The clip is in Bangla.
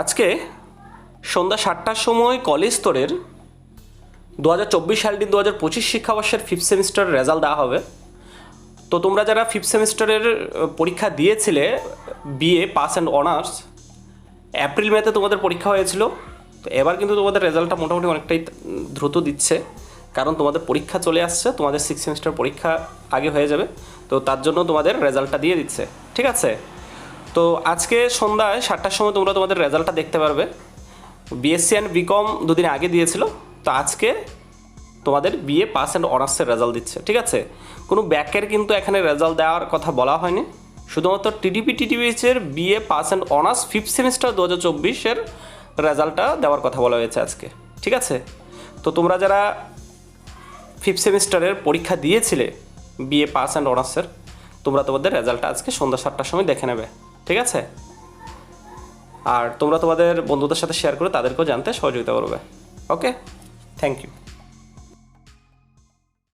আজকে সন্ধ্যা সাতটার সময় কলেজ স্তরের দু হাজার চব্বিশ সালটি দু হাজার পঁচিশ শিক্ষাবর্ষের ফিফথ সেমিস্টার রেজাল্ট দেওয়া হবে। তো তোমরা যারা ফিফথ সেমিস্টারের পরীক্ষা দিয়েছিলে BA pass and honours April মেতে তোমাদের পরীক্ষা হয়েছিল। তো এবার কিন্তু তোমাদের রেজাল্টটা মোটামুটি অনেকটাই দ্রুত দিচ্ছে। কারণ তোমাদের পরীক্ষা চলে আসছে, তোমাদের সিক্স সেমিস্টার পরীক্ষা আগে হয়ে যাবে। তো তার জন্য তোমাদের রেজাল্টটা দিয়ে দিচ্ছে। ঠিক আছে? তো আজকে সন্ধ্যায় সাতটার সময় তোমরা তোমাদের রেজাল্টটা দেখতে পারবে। বিএসসি অ্যান্ড বিকম দুদিন আগে দিয়েছিল, তো আজকে তোমাদের বিএ পাস অ্যান্ড অনার্সের রেজাল্ট দিচ্ছে, ঠিক আছে? কোনো ব্যাকের কিন্তু এখানে রেজাল্ট দেওয়ার কথা বলা হয়নি। শুধুমাত্র TDP টিডিপিএইচের BA pass and honours fifth semester দু হাজার চব্বিশের রেজাল্টটা দেওয়ার কথা বলা হয়েছে আজকে, ঠিক আছে? তো তোমরা যারা ফিফথ সেমিস্টারের পরীক্ষা দিয়েছিলে বিএ পাস অ্যান্ড অনার্সের, তোমরা তোমাদের রেজাল্টটা আজকে সন্ধ্যা সাতটার সময় দেখে নেবে। ঠিক আছে? আর তোমরা তোমাদের বন্ধুদের সাথে শেয়ার করে তাদেরকেও জানতে সহযোগিতা করবে। Okay thank you